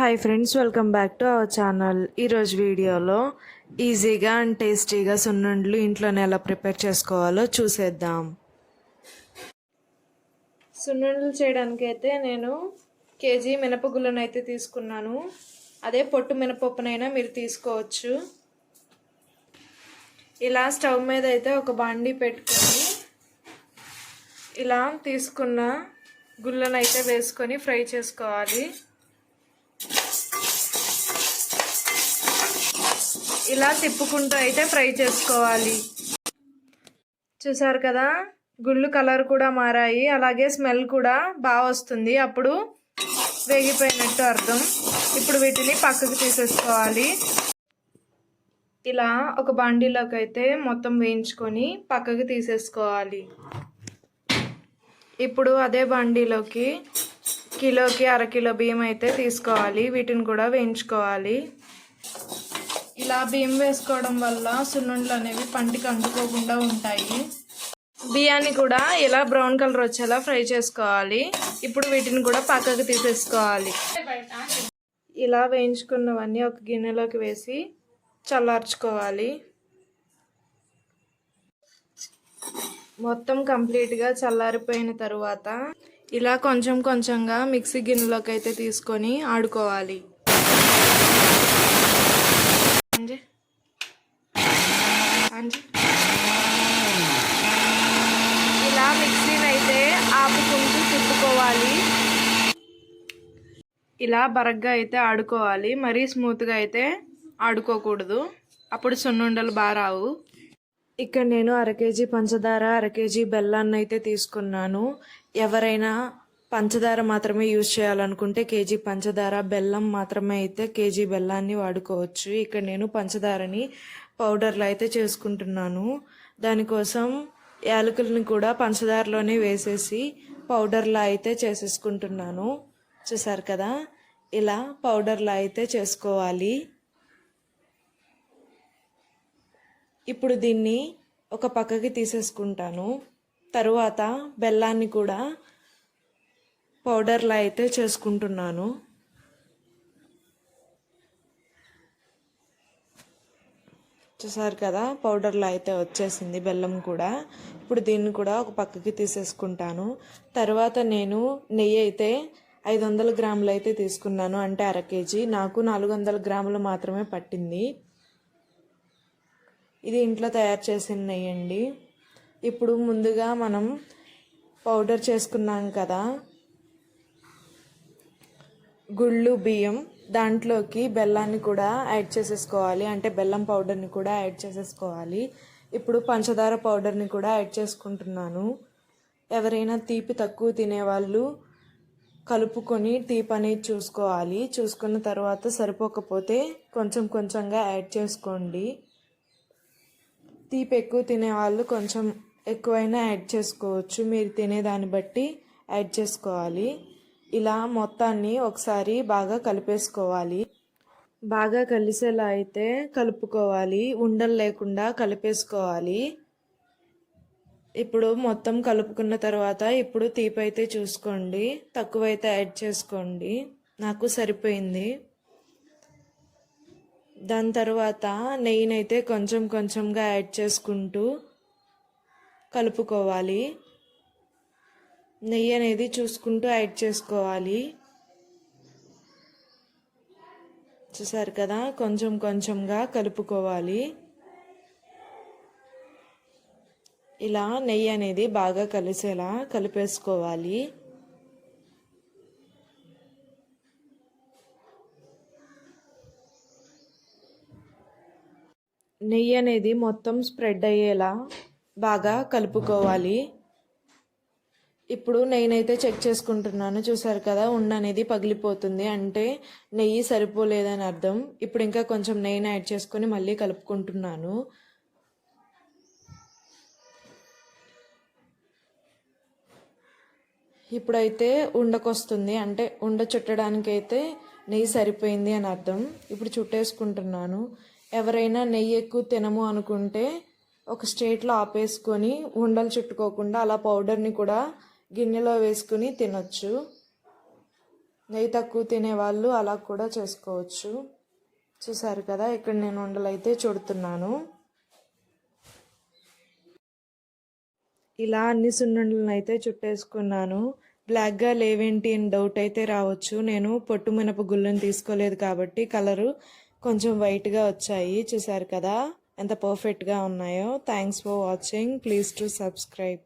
Hi friends welcome back to our channel ఈరోజు వీడియోలో ఈజీగా అండ్ టేస్టీగా సున్నుండలు ఇంట్లోనే ఎలా ప్రిపేర్ చేసుకోవాలో చూసేద్దాం. సున్నుండలు చేయడానికి అయితే నేను కేజీ మినపగుళ్ళను అయితే తీసుకున్నాను. అదే పొట్టు మినపప్పునైనా మీరు తీసుకోవచ్చు. ఇలా స్టవ్ మీద అయితే ఒక బండి పెట్టుకొని ఇలా తీసుకున్న గుళ్ళనైతే వేసుకొని ఫ్రై చేసుకోవాలి. ఇలా తిప్పుకుంటూ అయితే ఫ్రై చేసుకోవాలి. చూసారు కదా? గుళ్ళు కలర్ కూడా మారాయి. అలాగే స్మెల్ కూడా బాగా వస్తుంది. అప్పుడు వేగిపోయినట్టు అర్థం. ఇప్పుడు వీటిని పక్కకు తీసేసుకోవాలి. ఇలా ఒక బాండీలోకి అయితే మొత్తం వేయించుకొని పక్కకు తీసేసుకోవాలి. ఇప్పుడు అదే బండిలోకి కిలోకి అరకిలో బియ్యం అయితే తీసుకోవాలి. వీటిని కూడా వేయించుకోవాలి. ఇలా బియ్యం వేసుకోవడం వల్ల సున్నుండలు అనేవి పంటికి అంటుకోకుండా ఉంటాయి. బియ్యాన్ని కూడా ఇలా బ్రౌన్ కలర్ వచ్చేలా ఫ్రై చేసుకోవాలి. ఇప్పుడు వీటిని కూడా పక్కకు తీసేసుకోవాలి. ఇలా వేయించుకున్నవన్నీ ఒక గిన్నెలోకి వేసి చల్లార్చుకోవాలి. మొత్తం కంప్లీట్గా చల్లారిపోయిన తర్వాత ఇలా కొంచెం కొంచెంగా మిక్సీ గిన్నెలోకి అయితే తీసుకొని ఆడుకోవాలి. అంజి అంజి ఇలా మిక్సీని అయితే ఆపుకుంటూ తిప్పుకోవాలి. ఇలా బరగ్గా అయితే ఆడుకోవాలి. మరీ స్మూత్గా అయితే ఆడుకోకూడదు. అప్పుడు సున్నుండలు బాగా రావు. ఇక్కడ నేను అర కేజీ పంచదార అర కేజీ బెల్లాన్ని అయితే తీసుకున్నాను. ఎవరైనా పంచదార మాత్రమే యూజ్ చేయాలనుకుంటే కేజీ పంచదార బెల్లం మాత్రమే అయితే కేజీ బెల్లాన్ని వాడుకోవచ్చు. ఇక్కడ నేను పంచదారని పౌడర్లు అయితే చేసుకుంటున్నాను. దానికోసం యాలకులను కూడా పంచదారలోనే వేసేసి పౌడర్లా అయితే చేసేసుకుంటున్నాను. చూసారు కదా? ఇలా పౌడర్లా అయితే చేసుకోవాలి. ఇప్పుడు దీన్ని ఒక పక్కకి తీసేసుకుంటాను. తరువాత బెల్లాన్ని కూడా పౌడర్లా అయితే చేసుకుంటున్నాను. చూసారు కదా పౌడర్లో అయితే వచ్చేసింది బెల్లం కూడా. ఇప్పుడు దీన్ని కూడా ఒక పక్కకి తీసేసుకుంటాను. తర్వాత నేను నెయ్యి అయితే ఐదు వందల గ్రాములు అయితే తీసుకున్నాను అంటే అర కేజీ. నాకు నాలుగు వందల గ్రాములు మాత్రమే పట్టింది. ఇది ఇంట్లో తయారు చేసిన నెయ్యి అండి. ఇప్పుడు ముందుగా మనం పౌడర్ చేసుకున్నాం కదా గుళ్ళు బియ్యం దాంట్లోకి బెల్లాన్ని కూడా యాడ్ చేసేసుకోవాలి. అంటే బెల్లం పౌడర్ని కూడా యాడ్ చేసేసుకోవాలి. ఇప్పుడు పంచదార పౌడర్ని కూడా యాడ్ చేసుకుంటున్నాను. ఎవరైనా తీపి తక్కువ తినేవాళ్ళు కలుపుకొని తీపి అనేది చూసుకోవాలి. చూసుకున్న తర్వాత సరిపోకపోతే కొంచెం కొంచెంగా యాడ్ చేసుకోండి. తీపి ఎక్కువ తినేవాళ్ళు కొంచెం ఎక్కువైనా యాడ్ చేసుకోవచ్చు. మీరు తినేదాన్ని బట్టి యాడ్ చేసుకోవాలి. ఇలా మొత్తాన్ని ఒకసారి బాగా కలిపేసుకోవాలి. బాగా కలిసేలా అయితే కలుపుకోవాలి. ఉండలు లేకుండా కలిపేసుకోవాలి. ఇప్పుడు మొత్తం కలుపుకున్న తర్వాత ఇప్పుడు తీపి అయితే చూసుకోండి. తక్కువైతే యాడ్ చేసుకోండి. నాకు సరిపోయింది. దాని తర్వాత నెయ్యినైతే కొంచెం కొంచెంగా యాడ్ చేసుకుంటూ కలుపుకోవాలి. నెయ్యి అనేది చూసుకుంటూ యాడ్ చేసుకోవాలి. చూసారు కదా? కొంచెం కొంచెంగా కలుపుకోవాలి. ఇలా నెయ్యి అనేది బాగా కలిసేలా కలిపేసుకోవాలి. నెయ్యి అనేది మొత్తం స్ప్రెడ్ అయ్యేలా బాగా కలుపుకోవాలి. ఇప్పుడు నేనైతే చెక్ చేసుకుంటున్నాను. చూసారు కదా ఉండ అనేది పగిలిపోతుంది అంటే నెయ్యి సరిపోలేదని అర్థం. ఇప్పుడు ఇంకా కొంచెం నెయ్యిని యాడ్ చేసుకొని మళ్ళీ కలుపుకుంటున్నాను. ఇప్పుడైతే ఉండకొస్తుంది. అంటే ఉండ చుట్టడానికి అయితే నెయ్యి సరిపోయింది అని అర్థం. ఇప్పుడు చుట్టేసుకుంటున్నాను. ఎవరైనా నెయ్యి ఎక్కువ తినము అనుకుంటే ఒక స్టేట్లో ఆపేసుకొని ఉండలు చుట్టుకోకుండా అలా పౌడర్ని కూడా గిన్నెలో వేసుకుని తినొచ్చు. నెయ్యి తక్కువ తినే వాళ్ళు అలా కూడా చేసుకోవచ్చు. చూసారు కదా ఇక్కడ నేను ఉండలు అయితే చూడుతున్నాను. ఇలా అన్ని సున్నుండలను అయితే చుట్టేసుకున్నాను. బ్లాక్గా లేవేంటి అని డౌట్ అయితే రావచ్చు. నేను పొట్టు మినప గుళ్ళను తీసుకోలేదు కాబట్టి కలరు కొంచెం వైట్గా వచ్చాయి. చూసారు కదా ఎంత పర్ఫెక్ట్గా ఉన్నాయో. Thanks for watching please to subscribe